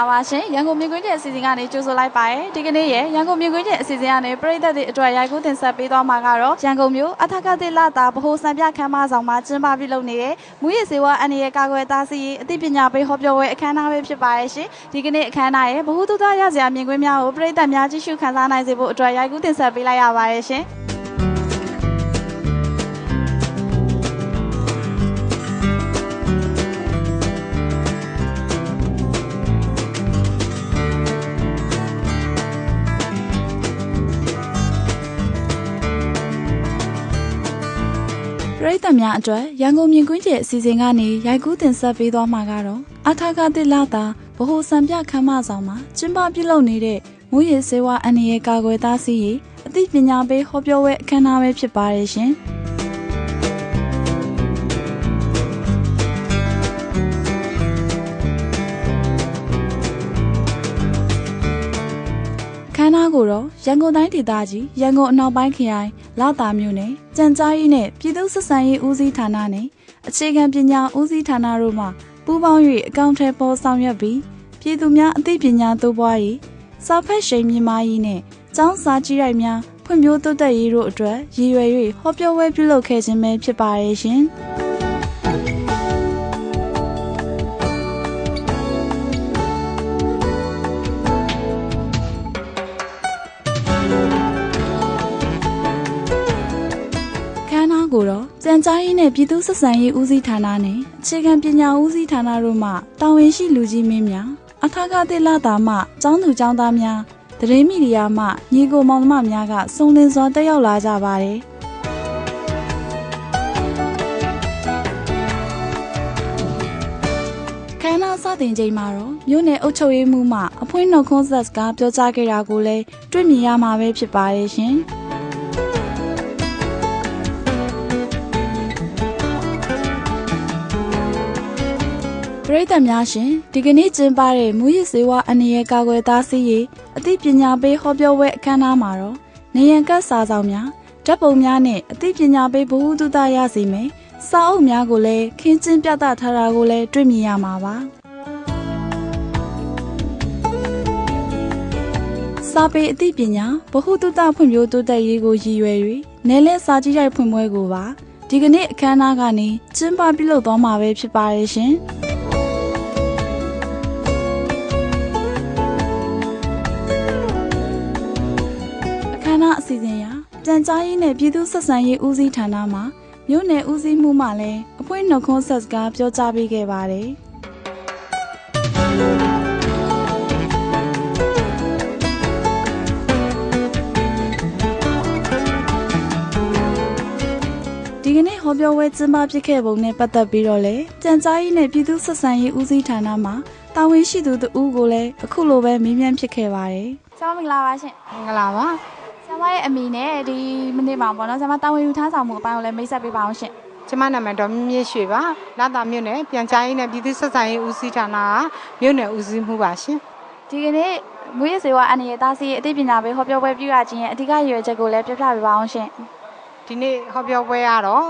အားလုံးပဲမင်္ဂလာပါရှင်ရန်ကုန်မြင်းကွင်းကျအစီအစဉ်ကနေကြိုဆိုလိုက်ပါရယ်ဒီကနေ့ရရန်ကုန်မြင်းကွင်းကျအစီအစဉ်ကနေပြည်သက်တွေအတွက်ရိုက်ကူးတင်ဆက်ပေးသွားမှာကတော့ရန်ကုန်မြို့အထက်ကတိလတာဗဟိုစံပြခန်းမဆောင်မှာကျင်းပပြုလုပ်နေတဲ့မူရည်စေဝါအန်ရဲ့ကာကွယ်သားစီရေးအသိပညာပေးဟောပြောပွဲအခမ်းအနားပဲဖြစ်ပါရဲ့ရှင်ဒီကနေ့အခမ်းအနားရဲ့ဗဟုသုတရစရာမြင်ကွင်းများကိုပြည်သက်များကြည့်ရှုခန်းစားနိုင်စေဖို့အတွက်ရိုက်ကူးတင်ဆက်ပေးလိုက်ရပါရဲ့ရှင် သတ်များအတွက်ရန်ကုန်မြင်ကွင်းကျအစီအစဉ်ကနေရိုက်ကူးတင်ဆက်ပေးသွားမှာကတော့အထာကတိလာတာဗဟိုစံပြခမ်းမဆောင်မှာကျင်းပပြုလုပ်နေတဲ့မူရည်စေဝါအန်ရရဲ့ကာကွယ်သားစီရေးအသိပညာပေးဟောပြောပွဲအခမ်းအနားပဲဖြစ်ပါတယ်ရှင်။ ရန်ကုန်တိုင်းဒေသကြီးရန်ကုန်အနောက်ပိုင်းခရိုင်လာတာမြို့နယ်ကြံကြားရေးနဲ့ပြည်သူ့ဆက်ဆံရေးဦးစီးဌာနနဲ့အခြေခံပညာဦးစီးဌာနတို့မှပူးပေါင်း၍အကောင့်ထဲပေါ်ဆောင်ရွက်ပြီးပြည်သူများအသိပညာသို့ပွားရေးစာဖတ်ရှိန်မြင့်မားရေးနဲ့ကျောင်းစာကြည့်ရိုက်များဖွံ့ဖြိုးတိုးတက်ရေးတို့အတွက်ရည်ရွယ်၍ဟောပြောပွဲပြုလုပ်ခဲ့ခြင်းပဲဖြစ်ပါရဲ့ရှင်။ ကြားရေးနဲ့ပြည်သူ့ဆက်ဆံရေးဦးစီးဌာနနဲ့အခြေခံပညာဦးစီးဌာနတို့မှတာဝန်ရှိလူကြီးမင်းများအထာကတိလာတာမှကျောင်းသူကျောင်းသားများသတင်းမီဒီယာမှညီကိုမောင်နှမများကစုံလင်စွာတက်ရောက်လာကြပါတယ်ခန်းနာစတင်ချိန်မှာတော့မြို့နယ်အုပ်ချုပ်ရေးမှူးမှအဖွင့်နှုတ်ခွန်းဆက်စကားပြောကြားခဲ့တာကိုလည်းတွေ့မြင်ရမှာပဲဖြစ်ပါတယ်ရှင်။ ပရိသတ်များရှင်ဒီကနေ့ကျင်းပတဲ့မူရစ်စေဝါအနေရဲ့ကာကွယ်သားစီးရေးအသိပညာပေးဟောပြောပွဲအခမ်းအနားမှာတော့နေရန်ကတ်စာဆောင်များဓာတ်ပုံများနဲ့အသိပညာပေးဗဟုသုတရစီမယ်စာအုပ်များကိုလည်းခင်းကျင်းပြသထားတာကိုလည်းတွေ့မြင်ရမှာပါစာပေအသိပညာဗဟုသုတဖွံ့ဖြိုးတိုးတက်ရေးကိုရည်ရွယ်၍နယ်လဲစာကြည့်ရိုက်ဖွင့်ပွဲကိုပါဒီကနေ့အခမ်းအနားကနေကျင်းပပြုလုပ်သွားမှာပဲဖြစ်ပါရဲ့ရှင်။ အခမ်းအနားအစီအစဉ်အရပြန်ကြားရေးနဲ့ပြည်သူ့ဆက်ဆံရေးဦးစီးဌာနမှမြို့နယ်ဦးစီးမှုမှလည်းအဖွင့်နှုတ်ခွန်းဆက်စကားပြောကြားပေးခဲ့ပါတယ်ဒီကနေ့ဟောပြောပွဲကျင်းပဖြစ်ခဲ့ပုံနဲ့ပတ်သက်ပြီးတော့လေကြံကြားရေးနဲ့ပြည်သူ့ဆက်ဆံရေးဦးစီးဌာနမှတာဝန်ရှိသူတဦးကိုလည်းအခုလိုပဲမေးမြန်းဖြစ်ခဲ့ပါတယ်။ဆောင်းမင်္ဂလာပါရှင်မင်္ဂလာပါ။ဆရာ မရဲ့အမိနဲ့ဒီမနေ့မှာပေါ့နော်ဆရာမတာဝန်ယူထားဆောင်မှုအပိုင်းကိုလည်းမိတ်ဆက်ပေးပါအောင်ရှင်ကျမနာမည်တော့မြင့်မြင့်ရွှေပါလာတာမြို့နယ်ပြန်ကြားရေးနဲ့ပြည်သူ့ဆက်ဆံရေးဦးစီးဌာနကမြို့နယ်ဦးစီးမှုပါရှင်။ဒီကနေ့မွေးရစေဝါအနေနဲ့သားစီအသိပညာပေးဟောပြောပွဲပြုရခြင်းရဲ့အဓိကရည်ရွယ်ချက်ကိုလည်းပြပြပေးပါအောင်ရှင်ဒီနေ့ဟောပြောပွဲကတော့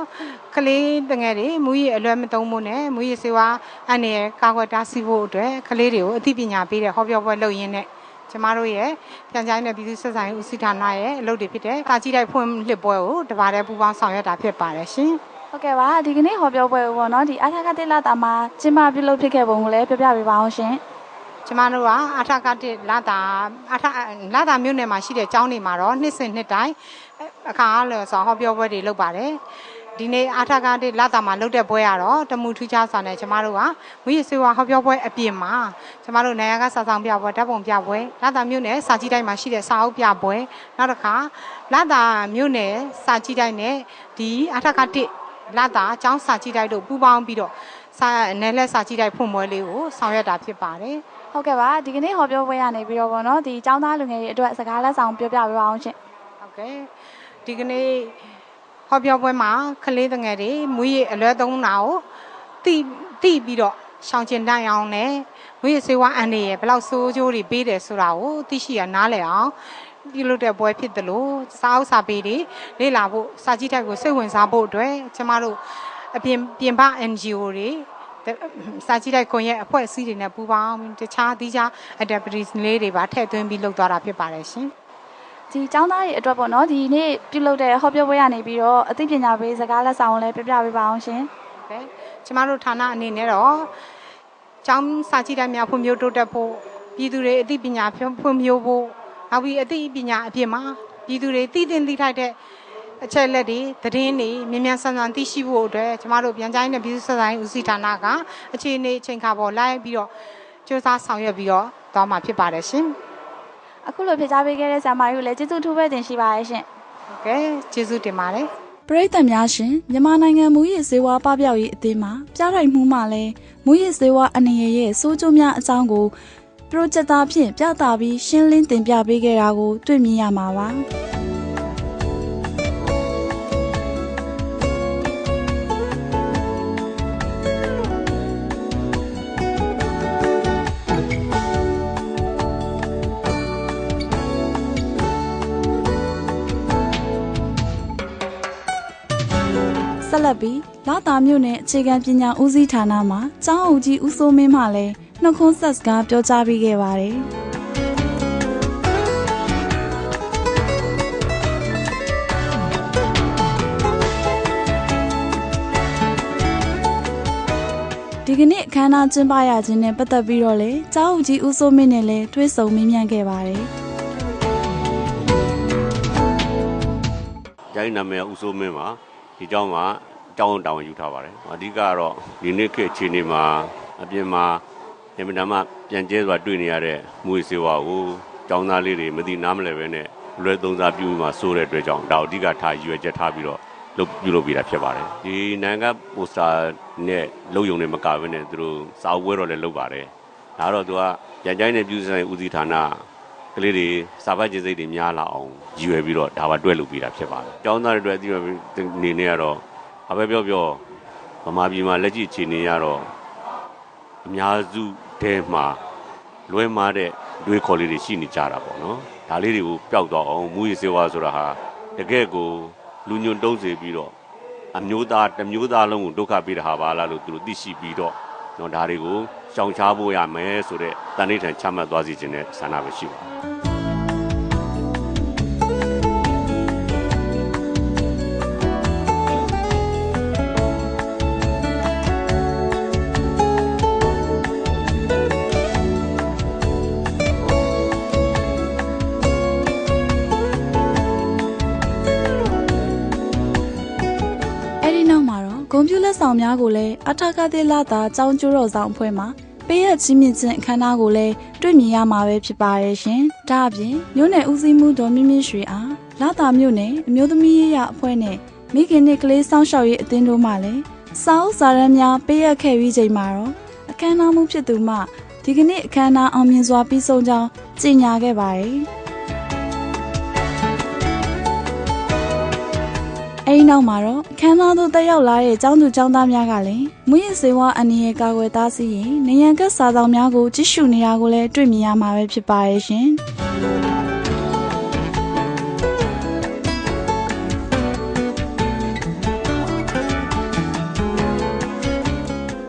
ကလေးတငယ်တွေမူရည်အလွယ်မသုံးဖို့နဲ့မူရည်စေဝါအနေနဲ့ကာကွယ်တားဆီးဖို့အတွက်ကလေးတွေကိုအသိပညာပေးတဲ့ဟောပြောပွဲလုပ်ရင်းနဲ့ ကျမတို့ရဲ့ပြန်ကြားရေးနဲ့ပြည်သူ့ဆက်ဆံရေးဦးစီးဌာနရဲ့အလုပ်တွေဖြစ်တဲ့ကာကြီးတိုက်ဖွင့်လှစ်ပွဲကိုတပါးတည်းပူးပေါင်းဆောင်ရွက်တာဖြစ်ပါတယ်ရှင်။ဟုတ်ကဲ့ပါဒီကနေ့ဟောပြောပွဲကိုပေါ့နော်ဒီအာထာကတိလာတာမှာကျင်းပပြုလုပ်ဖြစ်ခဲ့ပုံကိုလည်းပြပြပေးပါအောင်ရှင်ကျမတို့ကအထကတိလာတာအထလာတာမြို့နယ်မှာရှိတဲ့ကျောင်းတွေမှာတော့နှစ်စဉ်နှစ်တိုင်းအခါအားလျော်စွာဟောပြောပွဲတွေလုပ်ပါတယ် ဒီနေ့အထကတိလာတာမှာလုပ်တဲ့ပွဲကတော့တမှုထူးခြားစွာနဲ့ကျမတို့ကမွေးရစေဝါဟောပြောပွဲအပြင်မှာကျမတို့နိုင်ရကစာဆောင်ပြပွဲဓာတ်ပုံပြပွဲလာတာမြို့နယ်စာကြီးတိုင်းမှာရှိတဲ့စာအုပ်ပြပွဲနောက်တစ်ခါလာတာမြို့နယ်စာကြီးတိုင်းနဲ့ဒီအထကတိလာတာအကျောင်းစာကြီးတိုင်းတို့ပူးပေါင်းပြီးတော့စာနယ်လက်စာကြီးတိုင်းဖွင့်ပွဲလေးကိုဆောင်ရွက်တာဖြစ်ပါတယ်။ဟုတ်ကဲ့ပါဒီကနေ့ဟောပြောပွဲရနေပြီးတော့ပေါ့နော်ဒီចောင်းသားလူငယ်တွေအတွက်စကားလက်ဆောင်ပြောပြပေးပါအောင်ရှင်ဟုတ်ကဲ့ဒီကနေ့ ဟောပြောပွဲမှာကလေးတငယ်တွေမွေးရအလွဲသုံးတာကိုတိတိပြီးတော့ရှောင်ကျင်တတ်အောင်နဲ့မွေးရစေဝါအန်တွေရဲ့ဘယ်လောက်ဆိုးကျိုးတွေပေးတယ်ဆိုတာကိုသိရှိရနားလည်အောင်ပြုလုပ်တဲ့ပွဲဖြစ်တယ်လို့စာအုပ်စာပေတွေလေ့လာဖို့စာကြည့်တိုက်ကိုစိတ်ဝင်စားဖို့အတွက်ကျမတို့အပြင်ပြင်ပ NGO တွေစာကြည့်တဲ့ခွန်ရဲ့အဖွဲ့အစည်းတွေနဲ့ပူးပေါင်းတခြားသီးခြား activities လေးတွေပါထည့်သွင်းပြီးလုပ်သွားတာဖြစ်ပါတယ်ရှင်။ ဒီကျောင်းသားတွေအတွက်ပေါ့နော်ဒီနေ့ပြုလုပ်တဲ့ဟောပြောပွဲရနေပြီးတော့အသိပညာပေးစကားလက်ဆောင်လည်းပြပြပေးပါအောင်ရှင်။ဟုတ်ကဲ့ကျမတို့ဌာနအနေနဲ့တော့ကျောင်းစာကြည့်တဲ့များဖွံ့ဖြိုးတိုးတက်ဖို့ပြည်သူတွေအသိပညာဖွံ့ဖြိုးဖို့နောက်ပြီးအသိပညာအပြင်မှာပြည်သူတွေသိတင်သိထိုက်တဲ့အချက်လက်တွေသတင်းတွေမြန်မြန်ဆန်ဆန်သိရှိဖို့အတွက်ကျမတို့ပြန်ကြားရေးနဲ့ပြည်သူ့ဆက်ဆံရေးဦးစီးဌာနကအခြေအနေအချိန်ခါပေါ်လိုက်ပြီးတော့စ조사ဆောင်ရွက်ပြီးတော့သွားမှာဖြစ်ပါတယ်ရှင်။ အခုလိုဖြေကြားပေးခဲ့တဲ့ဆရာမကြီးကိုလည်းကျေးဇူးထူးပဲတင်ရှိပါရရှင်။ဟုတ်ကဲ့ကျေးဇူးတင်ပါတယ်။ပရိသတ်များရှင်မြန်မာနိုင်ငံမူရည်စေဝါပပျောက်ရေးအသင်းမှာကြားထိုင်မှုမှလည်းမူရည်စေဝါအနေရဲ့စိုးကျိုးများအကြောင်းကိုပရိုဂျက်တာဖြင့်ပြသပြီးရှင်းလင်းတင်ပြပေးခဲ့တာကိုတွေ့မြင်ရမှာပါ။ ဆက်လက်ပြီးလာတာမြို့နယ်အခြေခံပညာဦးစီးဌာနမှကျောင်းအုပ်ကြီးဦးစိုးမင်းမှလည်းနှုတ်ခွန်းဆက်စကားပြောကြားပေးခဲ့ပါတယ်။ဒီကနေ့အခမ်းအနားကျင်းပရခြင်းနဲ့ပတ်သက်ပြီးတော့လေကျောင်းဦးကြီးဦးစိုးမင်းနဲ့လည်းတွေ့ဆုံမေးမြန်းခဲ့ပါတယ်။ကျိုင်းနာမည်ဦးစိုးမင်းပါဒီကျောင်းမှာ တောင်းတောင်းယူထားပါတယ်အဓိကကတော့ဒီနေ့ခေတ်အခြေအနေမှာအပြင်မှာအမြဲတမ်းပြန်ကျဲစွာတွေ့နေရတဲ့မွေစေဝါကိုကျောင်းသားလေးတွေမသိနားမလည်ပဲနဲ့လွယ်သုံးစားပြုမှာစိုးတဲ့အတွက်ကြောင့်ဒါအဓိကထားရွယ်ချက်ထားပြီးတော့လုပ်ပြုလုပ်ပေးတာဖြစ်ပါတယ်ဒီနိုင်ငံပိုစတာနဲ့လုံယုံနေမကဘဲနဲ့သူတို့စာအုပ်ပွဲတော်လည်းလုပ်ပါတယ်ဒါတော့သူကပြန်ကျိုင်းတဲ့ပြည်ဆိုင်ဦးစီးဌာနကလေးတွေစာပတ်ကျစိတ်တွေများလာအောင်ရည်ရွယ်ပြီးတော့ဒါပါတွဲလုပ်ပေးတာဖြစ်ပါတယ်ကျောင်းသားတွေအတွက်အတိအကျအနေနဲ့ကတော့ အပဲပြောပြောဗမာပြည်မှာလက်ရှိအခြေအနေရတော့အများစုတဲမှာလွဲမားတဲ့တွေးခေါ်လေးတွေရှိနေကြတာပေါ့နော်ဒါလေးတွေကိုပျောက်သွားအောင်မူရစေဝါဆိုတာဟာတကယ့်ကိုလူညွန့်တုံးစေပြီးတော့အမျိုးသားတစ်မျိုးသားလုံးကိုဒုက္ခပေးတာဟာပါလားလို့သူတို့သိရှိပြီးတော့နော်ဒါတွေကိုရှောင်ရှားဖို့ရမယ်ဆိုတဲ့တန်ဋိဌာန်ချမှတ်သွားစီခြင်းနဲ့ဆန္ဒပဲရှိပါတယ် ဆောင်များကိုလည်းအထကတိလာတာចောင်းကျိုးတော်ဆောင်အဖွဲ့မှပေးရချင်းမြင့်ခြင်းအခမ်းအနားကိုလည်းတွေ့မြင်ရမှာပဲဖြစ်ပါရဲ့ရှင်။ဒါအပြင်မြို့နယ်ဦးစီးမှုတော်မြင့်မြင့်ရွှေအားလာတာမြို့နယ်အမျိုးသမီးရေးရအဖွဲ့နဲ့မိခင်နဲ့ကလေးစောင့်ရှောက်ရေးအသင်းတို့မှလည်းစာအုပ်စာရမ်းများပေးရခဲ့ပြီးချိန်မှာတော့အခမ်းအနားမှုဖြစ်သူမှဒီကနေ့အခမ်းအနားအောင်မြင်စွာပြီးဆုံးကြောင်းကြေညာခဲ့ပါတယ်။ အဲဒီနောက်မှာတော့ခန်းသားတို့တက်ရောက်လာတဲ့ကျောင်းသူကျောင်းသားများကလည်းမွေးရစေဝါအနေနဲ့ကာကွယ်သားစီရင်နေရန်ကစာဆောင်များကိုကြည့်ရှုနေတာကိုလည်းတွေ့မြင်ရမှာပဲဖြစ်ပါရဲ့ရှင်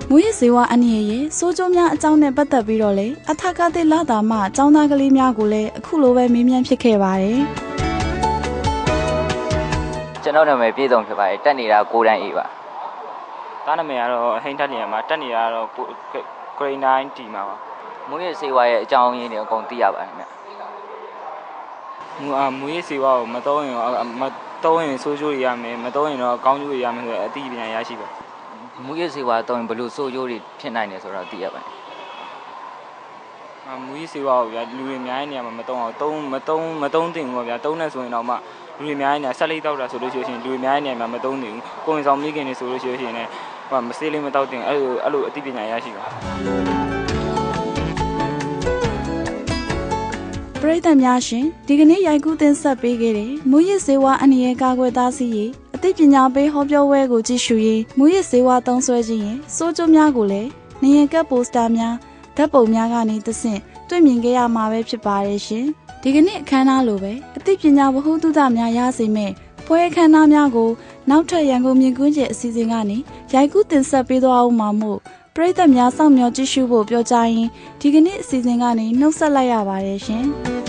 မွေးစေဝါအနေရဲ့စိုးကျိုးများအကြောင်းနဲ့ပတ်သက်ပြီးတော့လေအထကတိလာတာမှចောင်းသားကလေးများကိုလည်းအခုလိုပဲမေးမြန်းဖြစ်ခဲ့ပါတယ်။ ကျွန်တော်နာမည်ပြည်စုံဖြစ်ပါတယ်တက်နေတာကိုတန်းအေးပါတားနာမည်ကတော့ဟိန်းတက်နေရမှာတက်နေတာတော့ grade 9 team မှာပါမူရစေဝါရဲ့အကြောင်းရင်းတွေအကုန်သိရပါတယ်ခင်ဗျမူအမူရစေဝါကိုမတော့ရင်မတော့ရင်ဆိုးကျိုးရရမယ်မတော့ရင်တော့ကောင်းကျိုးရရမယ်ဆိုတော့အသိပညာရရှိပါမူရစေဝါတော့ရင်ဘယ်လိုဆိုးကျိုးတွေဖြစ်နိုင်တယ်ဆိုတော့သိရပါတယ်မူရစေဝါကိုဗျာလူတွေအများကြီးနေရာမှာမတော့အောင်တုံးမတုံးမတုံးတင်ဘူးဗျာတုံးနေဆိုရင်တော့မှ လူတွေအများကြီးနေဆက်လိတ်တောက်တာဆိုလို့ရှိရင်လူတွေအများကြီးနေမှာမသုံးသေးဘူးကိုယ်ဆောင်မိခင်တွေဆိုလို့ရှိရင်လည်းဟိုမစေးလေးမတောက်တင်အဲ့လိုအဲ့လိုအသိပညာရရှိပါပရိသတ်များရှင်ဒီကနေ့ရိုက်ကူးတင်ဆက်ပေးခဲ့တဲ့မူရစ်စေဝါအနည်းကာကွယ်သားစီရေးအသိပညာပေးဟောပြောပွဲကိုကြည့်ရှုရင်မူရစ်စေဝါသုံးဆွဲခြင်းရင်စိုးကျိုးများကိုလည်းနေရကပ်ပိုစတာများဓာတ်ပုံများကနေသဆင့်တွေ့မြင်ခဲ့ရမှာပဲဖြစ်ပါတယ်ရှင်။ဒီကနေ့အခမ်းအနားလိုပဲအ သိပညာဝဟုသုတများရစေမဲ့ပွဲအခမ်းအနားများကိုနောက်ထပ်ရန်ကုန်မြင်ကွင်းကျအစီအစဉ်ကနေရိုက်ကူးတင်ဆက်ပေးသွားအောင်မှာမို့ပရိသတ်များစောင့်မျှော်ကြည့်ရှုဖို့ပြောကြရင်ဒီကနေ့အစီအစဉ်ကနေနှုတ်ဆက်လိုက်ရပါတယ်ရှင်။